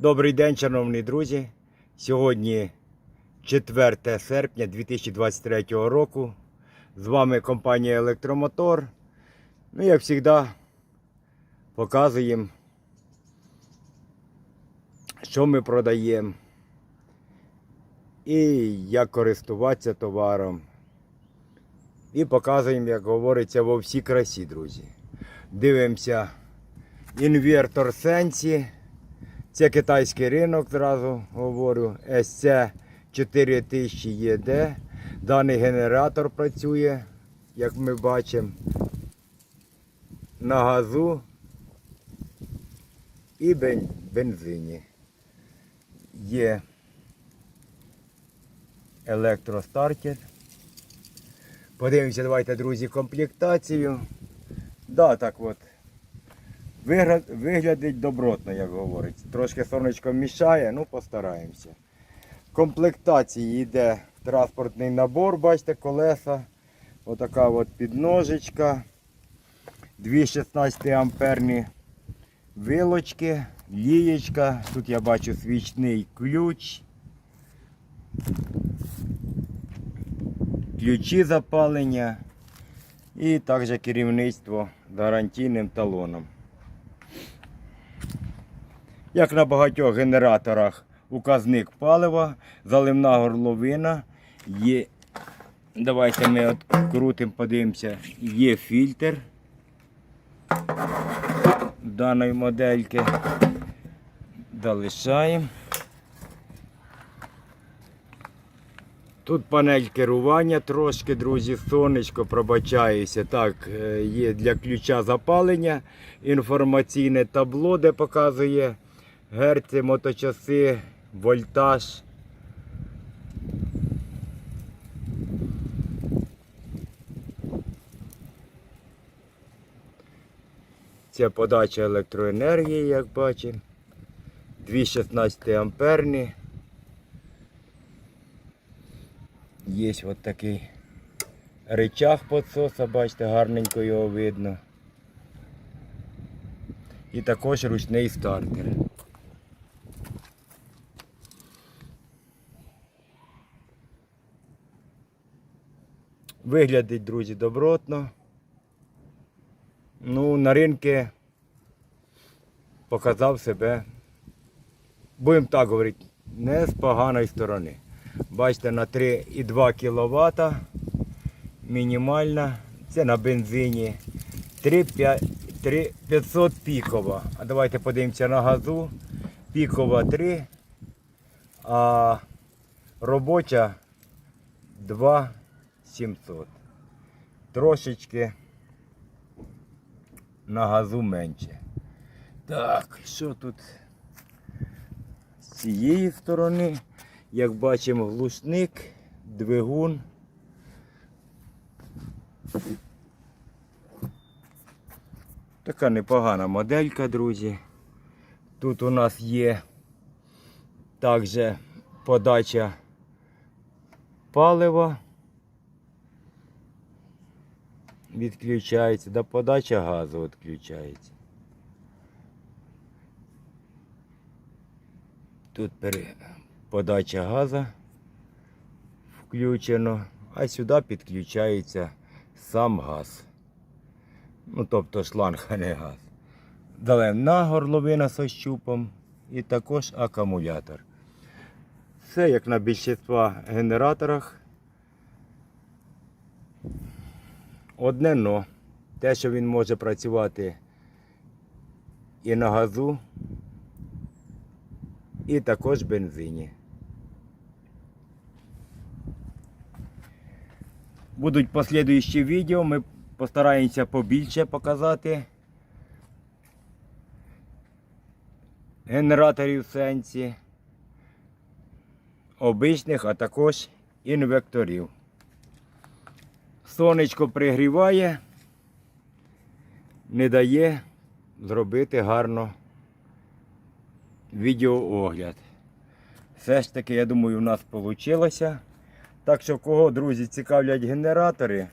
Добрий день, шановні друзі. Сьогодні 4 серпня 2023 року. З вами компанія Електромотор. Ну, як завжди, показуємо, що ми продаємо і як користуватися товаром. І показуємо, як говориться, во всій красі, друзі. Дивимося інвертор Сенсі. Це китайський ринок, зразу говорю. SC 4000 єд. Даний генератор працює, як ми бачимо, на газу і бензині. Є електростартер. Подивимося, давайте, друзі, комплектацію. Да, так от. Вигляд, виглядить добротно, як говорить. Трошки сонечко мішає, ну постараємося. В комплектації йде транспортний набор, бачите, колеса. Отака от підножечка. Дві 16 амперні вилочки, лієчка. Тут я бачу свічний ключ. Ключі запалення. І також керівництво гарантійним талоном. Як на багатьох генераторах указник палива, заливна горловина, є. Давайте ми відкрутимо, подивимося, є фільтр даної модельки. Залишаємо. Тут панель керування трошки, друзі, сонечко, пробачаюся. Так, е, є для ключа запалення, інформаційне табло, де показує герці, моточаси, вольтаж. Це подача електроенергії, як бачимо. 216 амперні. Є от такий речах підсоса, бачите, гарненько його видно. І також ручний стартер. Виглядить, друзі, добротно. Ну, на ринку показав себе, будемо так говорити, не з поганої сторони. Бачите, на 3,2 кВт мінімальна. Це на бензині 3500 пікова. А давайте подивимося на газу. Пікова 3, а робоча 2700. Трошечки на газу менше. Так, що тут з цієї сторони? Як бачимо, глушник, двигун. Така непогана моделька, друзі. Тут у нас є також подача палива. Відключається, да подача газу відключається. Тут подача газу включено, а сюди підключається сам газ. Ну, тобто шланг, а не газ. Далена горловина з щупом і також акумулятор. Все як на більшість генераторах. Одне но. Те, що він може працювати і на газу, і також бензині. Будуть послідуючі відео, ми постараємося побільше показати генераторів сенсі, обичних, а також інвекторів. Сонечко пригріває, не дає зробити гарно відеоогляд. Все ж таки, я думаю, у нас вийшло. Так що, кого, друзі, цікавлять генератори,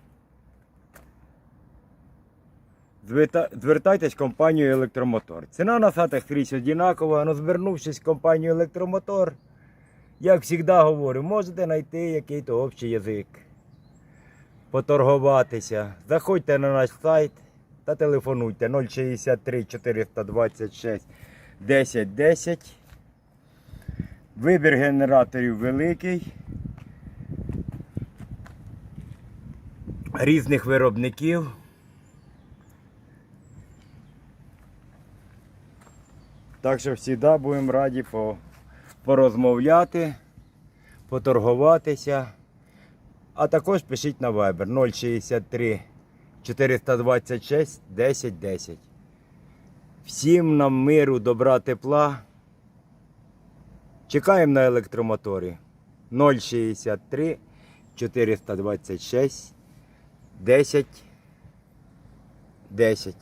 звертайтесь в компанію Електромотор. Ціна на сатах скрізь одинакова, але звернувшись в компанію Електромотор, як завжди говорю, можете знайти якийсь общий язик, поторгуватися. Заходьте на наш сайт та телефонуйте 063 426 10 10. Вибір генераторів великий. Різних виробників. Так що завжди будемо раді порозмовляти, поторгуватися. А також пишіть на Viber 063 426 10 10. Всім нам миру, добра, тепла. Чекаємо на електромоторі 063 426 10 10.